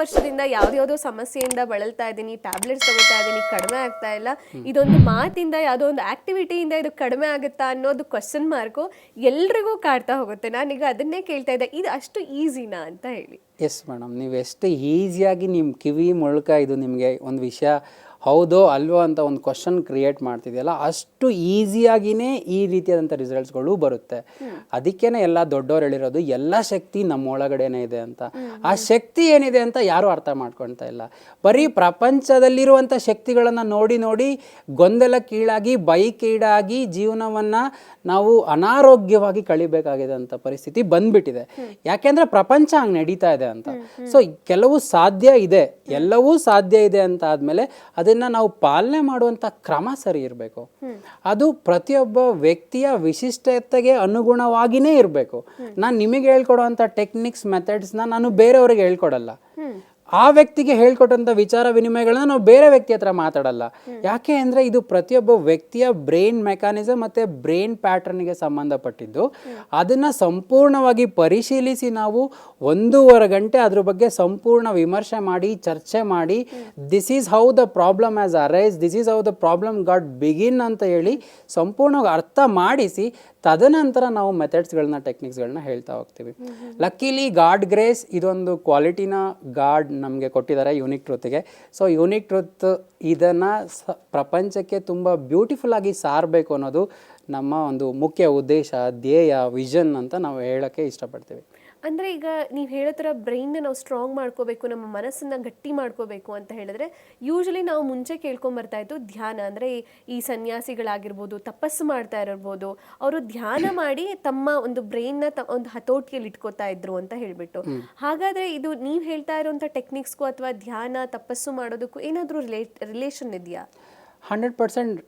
ವರ್ಷದಿಂದ ಯಾವ್ದ್ಯಾವ್ದೋ ಸಮಸ್ಯೆಯಿಂದ ಬಳಲ್ತಾ ಇದ್ದೀನಿ ಟ್ಯಾಬ್ಲೆಟ್ಸ್ ತಗೋತಾ ಇದ್ದೀನಿ, ಕಡಿಮೆ ಆಗ್ತಾ ಇಲ್ಲ. ಇದೊಂದು ಮಾತಿಂದ, ಯಾವುದೋ ಒಂದು ಆಕ್ಟಿವಿಟಿಯಿಂದ ಇದು ಕಡಿಮೆ ಆಗುತ್ತಾ ಅನ್ನೋದು ಕ್ವಶನ್ ಮಾರ್ಕು ಎಲ್ರಿಗೂ ಕಾಡ್ತಾ ಹೋಗುತ್ತೆ. ನಾನೀಗ ಅದನ್ನೇ ಕೇಳ್ತಾ ಇದ್ದೆ. ಇದು ಅಷ್ಟು ಈಸಿನಾ ಅಂತ ಹೇಳಿ. ಎಸ್ ಮೇಡಮ್ ನೀವು ಎಷ್ಟು ಈಸಿಯಾಗಿ ನಿಮ್ಮ ಕಿವಿ ಮೊಳಕ ಇದು ನಿಮಗೆ ಒಂದು ವಿಷಯ ಹೌದೋ ಅಲ್ವೋ ಅಂತ ಒಂದು ಕ್ವಶನ್ ಕ್ರಿಯೇಟ್ ಮಾಡ್ತಿದೆಯಲ್ಲ, ಅಷ್ಟು ಈಸಿಯಾಗಿಯೇ ಈ ರೀತಿಯಾದಂಥ ರಿಸಲ್ಟ್ಸ್ಗಳು ಬರುತ್ತೆ. ಅದಕ್ಕೇನೆ ಎಲ್ಲ ದೊಡ್ಡವ್ರು ಹೇಳಿರೋದು, ಎಲ್ಲ ಶಕ್ತಿ ನಮ್ಮ ಒಳಗಡೆನೇ ಇದೆ ಅಂತ. ಆ ಶಕ್ತಿ ಏನಿದೆ ಅಂತ ಯಾರೂ ಅರ್ಥ ಮಾಡ್ಕೊಳ್ತಾ ಇಲ್ಲ. ಬರೀ ಪ್ರಪಂಚದಲ್ಲಿರುವಂಥ ಶಕ್ತಿಗಳನ್ನು ನೋಡಿ ನೋಡಿ ಗೊಂದಲ ಕೀಳಾಗಿ, ಬೈಕೀಡಾಗಿ ಜೀವನವನ್ನು ನಾವು ಅನಾರೋಗ್ಯವಾಗಿ ಕಳಿಬೇಕಾಗಿದೆ ಅಂತ ಪರಿಸ್ಥಿತಿ ಬಂದ್ಬಿಟ್ಟಿದೆ. ಯಾಕೆಂದ್ರೆ ಪ್ರಪಂಚ ಹಂಗೆ ನಡೀತಾ ಇದೆ ಅಂತ. ಸೊ ಕೆಲವು ಸಾಧ್ಯ ಇದೆ. ಎಲ್ಲವೂ ಸಾಧ್ಯ ಇದೆ ಅಂತ ಆದಮೇಲೆ ಅದನ್ನ ನಾವು ಪಾಲನೆ ಮಾಡುವಂಥ ಕ್ರಮ ಸರಿ ಇರಬೇಕು. ಅದು ಪ್ರತಿಯೊಬ್ಬ ವ್ಯಕ್ತಿಯ ವಿಶಿಷ್ಟತೆಗೆ ಅನುಗುಣವಾಗಿಯೇ ಇರಬೇಕು. ನಾನು ನಿಮಗೆ ಹೇಳ್ಕೊಡುವಂಥ ಟೆಕ್ನಿಕ್ಸ್ ಮೆಥಡ್ಸ್ನ ನಾನು ಬೇರೆಯವ್ರಿಗೆ ಹೇಳ್ಕೊಡಲ್ಲ. ಆ ವ್ಯಕ್ತಿಗೆ ಹೇಳ್ಕೊಟ್ಟಂಥ ವಿಚಾರ ವಿನಿಮಯಗಳನ್ನ ನಾವು ಬೇರೆ ವ್ಯಕ್ತಿ ಹತ್ರ ಮಾತಾಡಲ್ಲ. ಯಾಕೆ ಅಂದರೆ ಇದು ಪ್ರತಿಯೊಬ್ಬ ವ್ಯಕ್ತಿಯ ಬ್ರೈನ್ ಮೆಕ್ಯಾನಿಸಮ್ ಮತ್ತು ಬ್ರೈನ್ ಪ್ಯಾಟರ್ನ್ಗೆ ಸಂಬಂಧಪಟ್ಟಿದ್ದು. ಅದನ್ನು ಸಂಪೂರ್ಣವಾಗಿ ಪರಿಶೀಲಿಸಿ ನಾವು ಒಂದೂವರೆ ಗಂಟೆ ಅದ್ರ ಬಗ್ಗೆ ಸಂಪೂರ್ಣ ವಿಮರ್ಶೆ ಮಾಡಿ, ಚರ್ಚೆ ಮಾಡಿ this is how the problem as arise this is how the problem got begin ಅಂತ ಹೇಳಿ ಸಂಪೂರ್ಣವಾಗಿ ಅರ್ಥ ಮಾಡಿಸಿ ತದನಂತರ ನಾವು ಮೆಥಡ್ಸ್ಗಳನ್ನ ಟೆಕ್ನಿಕ್ಸ್ಗಳನ್ನ ಹೇಳ್ತಾ ಹೋಗ್ತೀವಿ. ಲಕ್ಕಿಲಿ ಗಾಡ್ ಗ್ರೇಸ್ ಇದೊಂದು ಕ್ವಾಲಿಟಿನ ಗಾಡ್ ನಮಗೆ ಕೊಟ್ಟಿದ್ದಾರೆ ಯೂನಿಕ್ ಟ್ರೂತ್ಗೆ ಸೊ ಯೂನಿಕ್ ಟ್ರೂತ್ ಇದನ್ನು ಸ, ಪ್ರಪಂಚಕ್ಕೆ ತುಂಬ ಬ್ಯೂಟಿಫುಲ್ ಆಗಿ ಸಾರಬೇಕು ಅನ್ನೋದು ನಮ್ಮ ಒಂದು ಮುಖ್ಯ ಉದ್ದೇಶ, ಧ್ಯೇಯ ವಿಷನ್ ಅಂತ ನಾವು ಹೇಳೋಕ್ಕೆ ಇಷ್ಟಪಡ್ತೀವಿ. ಅಂದ್ರೆ ಈಗ ನೀವು ಹೇಳೋ ಥರ ಬ್ರೈನ್ನ ನಾವು ಸ್ಟ್ರಾಂಗ್ ಮಾಡ್ಕೋಬೇಕು ನಮ್ಮ ಮನಸ್ಸನ್ನ ಗಟ್ಟಿ ಮಾಡ್ಕೋಬೇಕು ಅಂತ ಹೇಳಿದ್ರೆ ಯೂಶ್ವಲಿ ನಾವು ಮುಂಚೆ ಕೇಳ್ಕೊಂಬರ್ತಾ ಇದ್ದು ಧ್ಯಾನ. ಅಂದ್ರೆ ಈ- ಸನ್ಯಾಸಿಗಳಾಗಿರ್ಬೋದು ತಪಸ್ಸು ಮಾಡ್ತಾ ಇರ್ಬೋದು ಅವರು ಧ್ಯಾನ ಮಾಡಿ ತಮ್ಮ ಒಂದು ಬ್ರೈನ್ನ ತ ಒಂದು ಹತೋಟಿಯಲ್ಲಿ ಇಟ್ಕೋತಾ ಇದ್ರು ಅಂತ ಹೇಳ್ಬಿಟ್ಟು. ಹಾಗಾದ್ರೆ ಇದು ನೀವು ಹೇಳ್ತಾ ಇರುವಂತ ಟೆಕ್ನಿಕ್ಸ್ಗೂ ಅಥವಾ ಧ್ಯಾನ ತಪಸ್ಸು ಮಾಡೋದಕ್ಕೂ ಏನಾದರೂ ರಿಲೇಟ್ ರಿಲೇಷನ್ ಇದೆಯಾ? ಹಂಡ್ರೆಡ್ ಪರ್ಸೆಂಟ್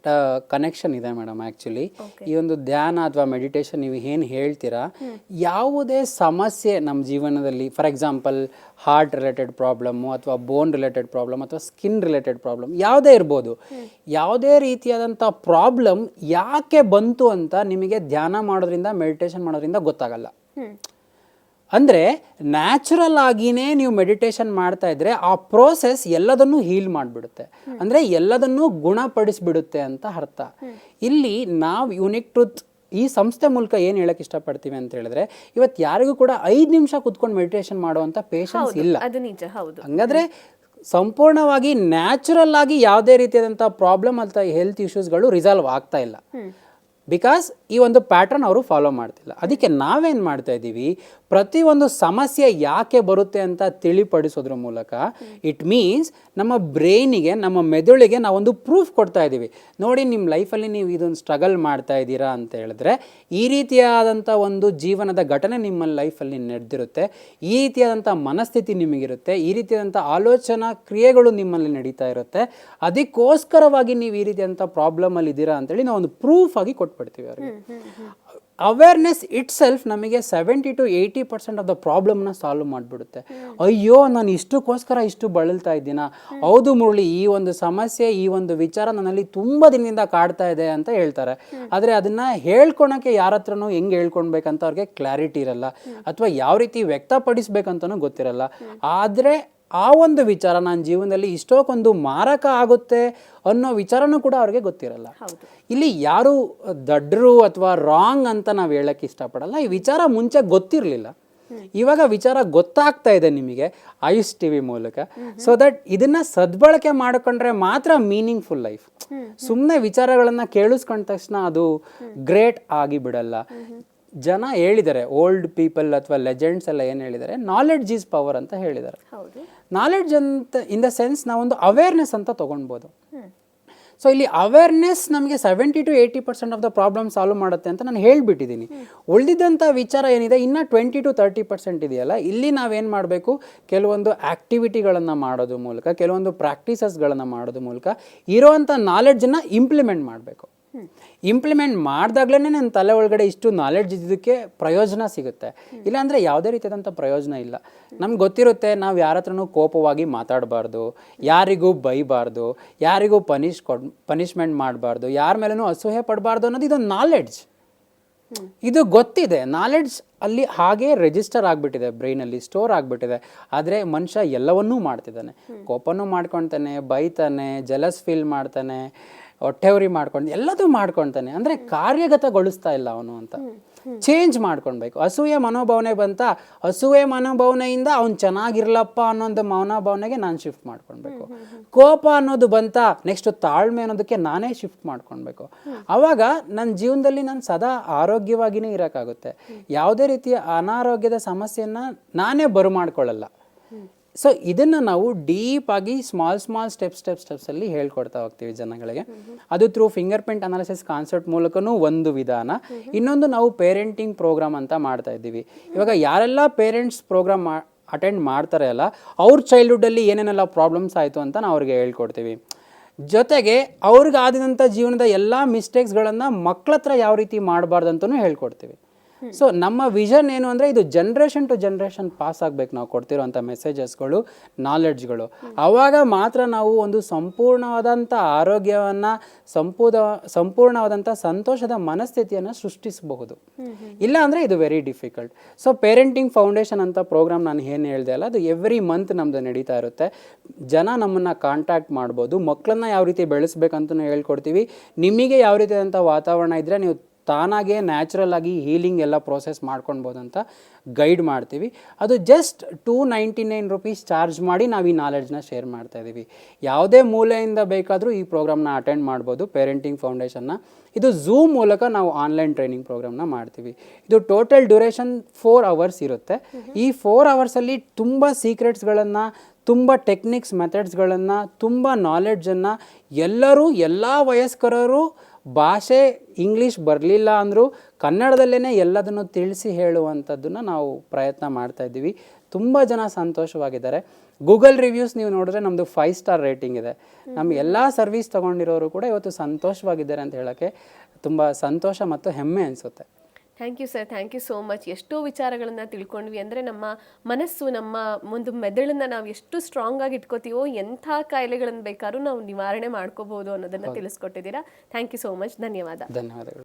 ಕನೆಕ್ಷನ್ ಇದೆ ಮೇಡಮ್ ಆ್ಯಕ್ಚುಲಿ ಈ ಒಂದು ಧ್ಯಾನ ಅಥವಾ ಮೆಡಿಟೇಷನ್ ನೀವು ಏನು ಹೇಳ್ತೀರಾ? ಯಾವುದೇ ಸಮಸ್ಯೆ ನಮ್ಮ ಜೀವನದಲ್ಲಿ for example heart related problem ಅಥವಾ ಬೋನ್ ರಿಲೇಟೆಡ್ ಪ್ರಾಬ್ಲಮ್ ಅಥವಾ ಸ್ಕಿನ್ ರಿಲೇಟೆಡ್ ಪ್ರಾಬ್ಲಮ್ ಯಾವುದೇ ಇರ್ಬೋದು. ಯಾವುದೇ ರೀತಿಯಾದಂಥ ಪ್ರಾಬ್ಲಮ್ ಯಾಕೆ ಬಂತು ಅಂತ ನಿಮಗೆ ಧ್ಯಾನ ಮಾಡೋದ್ರಿಂದ ಮೆಡಿಟೇಷನ್ ಮಾಡೋದ್ರಿಂದ ಗೊತ್ತಾಗಲ್ಲ. ಅಂದರೆ ನ್ಯಾಚುರಲ್ ಆಗಿನೇ ನೀವು ಮೆಡಿಟೇಷನ್ ಮಾಡ್ತಾ ಇದ್ರೆ ಆ ಪ್ರೋಸೆಸ್ ಎಲ್ಲದನ್ನೂ ಹೀಲ್ ಮಾಡಿಬಿಡುತ್ತೆ. ಅಂದರೆ ಎಲ್ಲದನ್ನೂ ಗುಣಪಡಿಸಿಬಿಡುತ್ತೆ ಅಂತ ಅರ್ಥ. ಇಲ್ಲಿ ನಾವು ಯುನಿಕ್ ಟ್ರೂತ್ ಈ ಸಂಸ್ಥೆ ಮೂಲಕ ಏನು ಹೇಳಕ್ಕೆ ಇಷ್ಟಪಡ್ತೀವಿ ಅಂತ ಹೇಳಿದ್ರೆ ಇವತ್ತು ಯಾರಿಗೂ ಕೂಡ ಐದು ನಿಮಿಷ ಕುತ್ಕೊಂಡು ಮೆಡಿಟೇಷನ್ ಮಾಡುವಂಥ ಪೇಷನ್ಸ್ ಇಲ್ಲ. ಅದು ನಿಜ ಹೌದು. ಹಂಗಾದ್ರೆ ಸಂಪೂರ್ಣವಾಗಿ ನ್ಯಾಚುರಲ್ ಆಗಿ ಯಾವುದೇ ರೀತಿಯಾದಂಥ ಪ್ರಾಬ್ಲಮ್ ಅಂತ ಹೆಲ್ತ್ ಇಶ್ಯೂಸ್ಗಳು ರಿಸಾಲ್ವ್ ಆಗ್ತಾ ಇಲ್ಲ. ಬಿಕಾಸ್ ಈ ಒಂದು ಪ್ಯಾಟರ್ನ್ ಅವರು ಫಾಲೋ ಮಾಡ್ತಿಲ್ಲ. ಅದಕ್ಕೆ ನಾವೇನು ಮಾಡ್ತಾ ಇದ್ದೀವಿ ಪ್ರತಿಯೊಂದು ಸಮಸ್ಯೆ ಯಾಕೆ ಬರುತ್ತೆ ಅಂತ ತಿಳಿಪಡಿಸೋದ್ರ ಮೂಲಕ ಇಟ್ ಮೀನ್ಸ್ ನಮ್ಮ ಬ್ರೈನಿಗೆ ನಮ್ಮ ಮೆದುಳಿಗೆ ನಾವೊಂದು ಪ್ರೂಫ್ ಕೊಡ್ತಾ ಇದ್ದೀವಿ. ನೋಡಿ ನಿಮ್ಮ ಲೈಫಲ್ಲಿ ನೀವು ಇದೊಂದು ಸ್ಟ್ರಗಲ್ ಮಾಡ್ತಾ ಇದ್ದೀರಾ ಅಂತ ಹೇಳಿದ್ರೆ ಈ ರೀತಿಯಾದಂಥ ಒಂದು ಜೀವನದ ಘಟನೆ ನಿಮ್ಮ ಲೈಫಲ್ಲಿ ನಡೆದಿರುತ್ತೆ. ಈ ರೀತಿಯಾದಂಥ ಮನಸ್ಥಿತಿ ನಿಮಗಿರುತ್ತೆ. ಈ ರೀತಿಯಾದಂಥ ಆಲೋಚನಾ ಕ್ರಿಯೆಗಳು ನಿಮ್ಮಲ್ಲಿ ನಡೀತಾ ಇರುತ್ತೆ. ಅದಕ್ಕೋಸ್ಕರವಾಗಿ ನೀವು ಈ ರೀತಿಯಾದಂಥ ಪ್ರಾಬ್ಲಮಲ್ಲಿ ಇದ್ದೀರಾ ಅಂತೇಳಿ ನಾವು ಒಂದು ಪ್ರೂಫ್ ಆಗಿ ಕೊಟ್ಬಿಡ್ತೀವಿ ಅವ್ರಿಗೆ. ಅವೇರ್ನೆಸ್ ಇಟ್ ಸೆಲ್ಫ್ ನಮಗೆ seventy to eighty percent of the ಪ್ರಾಬ್ಲಮ್ನ solve ಮಾಡಿಬಿಡುತ್ತೆ. ಅಯ್ಯೋ, ನಾನು ಇಷ್ಟಕ್ಕೋಸ್ಕರ ಇಷ್ಟು ಬಳಲ್ತಾ ಇದ್ದೀನ? ಹೌದು ಮುರಳಿ, ಈ ಒಂದು ಸಮಸ್ಯೆ, ಈ ಒಂದು ವಿಚಾರ ನನ್ನಲ್ಲಿ ತುಂಬ ದಿನದಿಂದ ಕಾಡ್ತಾ ಇದೆ ಅಂತ ಹೇಳ್ತಾರೆ. ಆದರೆ ಅದನ್ನು ಹೇಳ್ಕೊಳಕ್ಕೆ ಯಾರ ಹತ್ರನೂ ಹೆಂಗೆ ಹೇಳ್ಕೊಳ್ಬೇಕಂತ ಅವ್ರಿಗೆ ಕ್ಲಾರಿಟಿ ಇರಲ್ಲ. ಅಥವಾ ಯಾವ ರೀತಿ ವ್ಯಕ್ತಪಡಿಸ್ಬೇಕಂತನೂ ಗೊತ್ತಿರಲ್ಲ. ಆದರೆ ಆ ಒಂದು ವಿಚಾರ ನನ್ನ ಜೀವನದಲ್ಲಿ ಇಷ್ಟೊಕ್ಕೊಂದು ಮಾರಕ ಆಗುತ್ತೆ ಅನ್ನೋ ವಿಚಾರನೂ ಕೂಡ ಅವ್ರಿಗೆ ಗೊತ್ತಿರಲ್ಲ. ಇಲ್ಲಿ ಯಾರು ದಡ್ರು ಅಥವಾ ರಾಂಗ್ ಅಂತ ನಾವು ಹೇಳಕ್ಕೆ ಇಷ್ಟಪಡಲ್ಲ. ಈ ವಿಚಾರ ಮುಂಚೆ ಗೊತ್ತಿರಲಿಲ್ಲ. ಇವಾಗ ವಿಚಾರ ಗೊತ್ತಾಗ್ತಾ ಇದೆ ನಿಮಗೆ ಆಯುಷ್ ಟಿ ವಿ ಮೂಲಕ. ಸೊ ದಟ್ ಇದನ್ನ ಸದ್ಬಳಕೆ ಮಾಡ್ಕೊಂಡ್ರೆ ಮಾತ್ರ ಮೀನಿಂಗ್ಫುಲ್ ಲೈಫ್ ಸುಮ್ಮನೆ ವಿಚಾರಗಳನ್ನ ಕೇಳಿಸ್ಕೊಂಡ ತಕ್ಷಣ ಅದು ಗ್ರೇಟ್ ಆಗಿ ಬಿಡಲ್ಲ ಜನ ಹೇಳಿದ್ದಾರೆ ಓಲ್ಡ್ ಪೀಪಲ್ ಅಥವಾ ಲೆಜೆಂಡ್ಸ್ ಎಲ್ಲ ಏನು ಹೇಳಿದ್ದಾರೆ ನಾಲೆಡ್ಜ್ ಈಸ್ ಪವರ್ ಅಂತ ಹೇಳಿದ್ದಾರೆ ನಾಲೆಡ್ಜ್ ಅಂತ ಇನ್ ದ ಸೆನ್ಸ್ ನಾವೊಂದು ಅವೇರ್ನೆಸ್ ಅಂತ ತೊಗೊಳ್ಬೋದು ಸೊ ಇಲ್ಲಿ ಅವೇರ್ನೆಸ್ ನಮಗೆ seventy to eighty percent of the problem solve ಮಾಡುತ್ತೆ ಅಂತ ನಾನು ಹೇಳಿಬಿಟ್ಟಿದ್ದೀನಿ. ಉಳಿದಿದ್ದಂಥ ವಿಚಾರ ಏನಿದೆ ಇನ್ನೂ ಟ್ವೆಂಟಿ ಟು ತರ್ಟಿ ಪರ್ಸೆಂಟ್ ಇದೆಯಲ್ಲ ಇಲ್ಲಿ ನಾವೇನು ಮಾಡಬೇಕು? ಕೆಲವೊಂದು ಆ್ಯಕ್ಟಿವಿಟಿಗಳನ್ನು ಮಾಡೋದ್ರ ಮೂಲಕ ಕೆಲವೊಂದು ಪ್ರಾಕ್ಟೀಸಸ್ಗಳನ್ನು ಮಾಡೋದ್ರ ಮೂಲಕ ಇರೋವಂಥ ನಾಲೆಡ್ಜನ್ನು ಇಂಪ್ಲಿಮೆಂಟ್ ಮಾಡಬೇಕು. ಇಂಪ್ಲಿಮೆಂಟ್ ಮಾಡಿದಾಗ್ಲೇ ನನ್ನ ತಲೆ ಒಳಗಡೆ ಇಷ್ಟು ನಾಲೆಡ್ಜ್ ಇದ್ದಿದ್ದಕ್ಕೆ ಪ್ರಯೋಜನ ಸಿಗುತ್ತೆ. ಇಲ್ಲಾಂದರೆ ಯಾವುದೇ ರೀತಿಯಾದಂಥ ಪ್ರಯೋಜನ ಇಲ್ಲ. ನಮ್ಗೆ ಗೊತ್ತಿರುತ್ತೆ ನಾವು ಯಾರ ಹತ್ರನೂ ಕೋಪವಾಗಿ ಮಾತಾಡಬಾರ್ದು ಯಾರಿಗೂ ಬೈಬಾರ್ದು ಯಾರಿಗೂ ಪನಿಷ್ ಕೊಡ್ ಪನಿಷ್ಮೆಂಟ್ ಮಾಡಬಾರ್ದು ಯಾರ ಮೇಲೂ ಅಸೂಹೆ ಪಡಬಾರ್ದು ಅನ್ನೋದು ಇದೊಂದು ನಾಲೆಡ್ಜ್ ಇದು ಗೊತ್ತಿದೆ. ನಾಲೆಡ್ಜ್ ಅಲ್ಲಿ ಹಾಗೆ ರಿಜಿಸ್ಟರ್ ಆಗಿಬಿಟ್ಟಿದೆ ಬ್ರೈನಲ್ಲಿ ಸ್ಟೋರ್ ಆಗಿಬಿಟ್ಟಿದೆ. ಆದರೆ ಮನುಷ್ಯ ಎಲ್ಲವನ್ನೂ ಮಾಡ್ತಿದ್ದಾನೆ. ಕೋಪನೂ ಮಾಡ್ಕೊತಾನೆ ಬೈತಾನೆ ಜಲಸ್ ಫೀಲ್ ಮಾಡ್ತಾನೆ ಹೊಟ್ಟೆವ್ರಿ ಮಾಡ್ಕೊಂಡು ಎಲ್ಲದೂ ಮಾಡ್ಕೊಳ್ತಾನೆ ಅಂದರೆ ಕಾರ್ಯಗತಗೊಳಿಸ್ತಾ ಇಲ್ಲ ಅವನು ಅಂತ. ಚೇಂಜ್ ಮಾಡ್ಕೊಳ್ಬೇಕು ಅಸೂಯೆ ಮನೋಭಾವನೆ ಬಂತ ಅಸೂಯೆ ಮನೋಭಾವನೆಯಿಂದ ಅವ್ನು ಚೆನ್ನಾಗಿರ್ಲಪ್ಪ ಅನ್ನೋದು ಮನೋಭಾವನೆಗೆ ನಾನು ಶಿಫ್ಟ್ ಮಾಡ್ಕೊಳ್ಬೇಕು ಕೋಪ ಅನ್ನೋದು ಬಂತ ನೆಕ್ಸ್ಟ್ ತಾಳ್ಮೆ ಅನ್ನೋದಕ್ಕೆ ನಾನೇ ಶಿಫ್ಟ್ ಮಾಡ್ಕೊಳ್ಬೇಕು ಅವಾಗ ನನ್ನ ಜೀವನದಲ್ಲಿ ನಾನು ಸದಾ ಆರೋಗ್ಯವಾಗಿಯೇ ಇರೋಕ್ಕಾಗುತ್ತೆ. ಯಾವುದೇ ರೀತಿಯ ಅನಾರೋಗ್ಯದ ಸಮಸ್ಯೆಯನ್ನು ನಾನೇ ಬರಮಾಡ್ಕೊಳ್ಳಲ್ಲ ಸೊ ಇದನ್ನು ನಾವು ಡೀಪ್ ಆಗಿ ಸ್ಮಾಲ್ ಸ್ಮಾಲ್ ಸ್ಟೆಪ್ ಸ್ಟೆಪ್ ಸ್ಟೆಪ್ಸಲ್ಲಿ ಹೇಳ್ಕೊಡ್ತಾ ಹೋಗ್ತೀವಿ ಜನಗಳಿಗೆ. ಅದು through fingerprint analysis concept ಮೂಲಕನೂ ಒಂದು ವಿಧಾನ. ಇನ್ನೊಂದು ನಾವು ಪೇರೆಂಟಿಂಗ್ ಪ್ರೋಗ್ರಾಮ್ ಅಂತ ಮಾಡ್ತಾ ಇದ್ದೀವಿ. ಇವಾಗ ಯಾರೆಲ್ಲ ಪೇರೆಂಟ್ಸ್ ಪ್ರೋಗ್ರಾಮ್ ಅಟೆಂಡ್ ಮಾಡ್ತಾರೆ ಅಲ್ಲ ಅವ್ರ ಚೈಲ್ಡ್ಹುಡ್ಡಲ್ಲಿ ಏನೇನೆಲ್ಲ ಪ್ರಾಬ್ಲಮ್ಸ್ ಆಯಿತು ಅಂತ ನಾವು ಅವ್ರಿಗೆ ಹೇಳ್ಕೊಡ್ತೀವಿ. ಜೊತೆಗೆ ಅವ್ರಿಗಾದಂಥ ಜೀವನದ ಎಲ್ಲ ಮಿಸ್ಟೇಕ್ಸ್ಗಳನ್ನು ಮಕ್ಕಳ ಹತ್ರ ಯಾವ ರೀತಿ ಮಾಡಬಾರ್ದು ಅಂತಲೂ ಹೇಳ್ಕೊಡ್ತೀವಿ. ಸೊ ನಮ್ಮ ವಿಷನ್ ಏನು ಅಂದರೆ ಇದು ಜನ್ರೇಷನ್ ಟು ಜನ್ರೇಷನ್ ಪಾಸ್ ಆಗಬೇಕು. ನಾವು ಕೊಡ್ತಿರೋಂಥ ಮೆಸೇಜಸ್ಗಳು ನಾಲೆಡ್ಜ್ಗಳು ಆವಾಗ ಮಾತ್ರ ನಾವು ಒಂದು ಸಂಪೂರ್ಣವಾದಂಥ ಆರೋಗ್ಯವನ್ನು ಸಂಪೂರ್ಣ ಸಂಪೂರ್ಣವಾದಂಥ ಸಂತೋಷದ ಮನಸ್ಥಿತಿಯನ್ನು ಸೃಷ್ಟಿಸಬಹುದು. ಇಲ್ಲ ಅಂದರೆ ಇದು very difficult so parenting foundation ಅಂತ ಪ್ರೋಗ್ರಾಮ್ ನಾನು ಏನು ಹೇಳಿದೆ ಅಲ್ಲ ಅದು ಎವ್ರಿ ಮಂತ್ ನಮ್ಮದು ನಡೀತಾ ಇರುತ್ತೆ. ಜನ ನಮ್ಮನ್ನು ಕಾಂಟ್ಯಾಕ್ಟ್ ಮಾಡ್ಬೋದು. ಮಕ್ಕಳನ್ನ ಯಾವ ರೀತಿ ಬೆಳೆಸ್ಬೇಕಂತಲೂ ಹೇಳ್ಕೊಡ್ತೀವಿ. ನಿಮಗೆ ಯಾವ ರೀತಿಯಾದಂಥ ವಾತಾವರಣ ಇದ್ದರೆ ನೀವು ತಾನಾಗೇ ನ್ಯಾಚುರಲ್ ಆಗಿ ಹೀಲಿಂಗ್ ಎಲ್ಲ ಪ್ರೋಸೆಸ್ ಮಾಡ್ಕೊಳ್ಬೋದಂತ ಗೈಡ್ ಮಾಡ್ತೀವಿ. ಅದು just two ninety nine rupees charge ಮಾಡಿ ನಾವು ಈ ನಾಲೆಡ್ಜ್ನ ಶೇರ್ ಮಾಡ್ತಾ ಇದ್ದೀವಿ. ಯಾವುದೇ ಮೂಲೆಯಿಂದ ಬೇಕಾದರೂ ಈ ಪ್ರೋಗ್ರಾಮ್ನ ಅಟೆಂಡ್ ಮಾಡ್ಬೋದು ಪೇರೆಂಟಿಂಗ್ ಫೌಂಡೇಶನ್ನ ಇದು ಝೂಮ್ ಮೂಲಕ ನಾವು ಆನ್ಲೈನ್ ಟ್ರೈನಿಂಗ್ ಪ್ರೋಗ್ರಾಮ್ನ ಮಾಡ್ತೀವಿ. ಇದು ಟೋಟಲ್ ಡ್ಯೂರೇಷನ್ ಫೋರ್ ಅವರ್ಸ್ ಇರುತ್ತೆ. ಈ ಫೋರ್ ಅವರ್ಸಲ್ಲಿ ತುಂಬ ಸೀಕ್ರೆಟ್ಸ್ಗಳನ್ನು, ತುಂಬ ಟೆಕ್ನಿಕ್ಸ್ ಮೆಥಡ್ಸ್ಗಳನ್ನು, ತುಂಬ ನಾಲೆಡ್ಜನ್ನು ಎಲ್ಲರೂ, ಎಲ್ಲ ವಯಸ್ಕರರು ಭಾಷೆ ಇಂಗ್ಲೀಷ್ ಬರಲಿಲ್ಲ ಅಂದರೂ ಕನ್ನಡದಲ್ಲೇ ಎಲ್ಲದನ್ನು ತಿಳಿಸಿ ಹೇಳುವಂಥದ್ದನ್ನು ನಾವು ಪ್ರಯತ್ನ ಮಾಡ್ತಾ ಇದ್ದೀವಿ. ತುಂಬ ಜನ ಸಂತೋಷವಾಗಿದ್ದಾರೆ. ಗೂಗಲ್ ರಿವ್ಯೂಸ್ ನೀವು ನೋಡಿದ್ರೆ ನಮ್ಮದು ಫೈವ್ ಸ್ಟಾರ್ ರೇಟಿಂಗ್ ಇದೆ. ನಮ್ಮ ಎಲ್ಲ ಸರ್ವಿಸ್ ತೊಗೊಂಡಿರೋರು ಕೂಡ ಇವತ್ತು ಸಂತೋಷವಾಗಿದ್ದಾರೆ ಅಂತ ಹೇಳೋಕ್ಕೆ ತುಂಬ ಸಂತೋಷ ಮತ್ತು ಹೆಮ್ಮೆ ಅನಿಸುತ್ತೆ. Thank you sir thank you so much ಎಷ್ಟೋ ವಿಚಾರಗಳನ್ನು ತಿಳ್ಕೊಂಡ್ವಿ ಅಂದರೆ ನಮ್ಮ ಮನಸ್ಸು ನಮ್ಮ ಒಂದು ಮೆದುಳನ್ನ ನಾವು ಎಷ್ಟು ಸ್ಟ್ರಾಂಗ್ ಆಗಿ ಇಟ್ಕೋತೀವೋ ಎಂಥ ಕಾಯಿಲೆಗಳನ್ನು ಬೇಕಾದ್ರೂ ನಾವು ನಿವಾರಣೆ ಮಾಡ್ಕೋಬಹುದು ಅನ್ನೋದನ್ನು ತಿಳಿಸ್ಕೊಟ್ಟಿದ್ದೀರಾ. ಥ್ಯಾಂಕ್ ಯು ಸೋ ಮಚ್ ಧನ್ಯವಾದ. ಧನ್ಯವಾದಗಳು.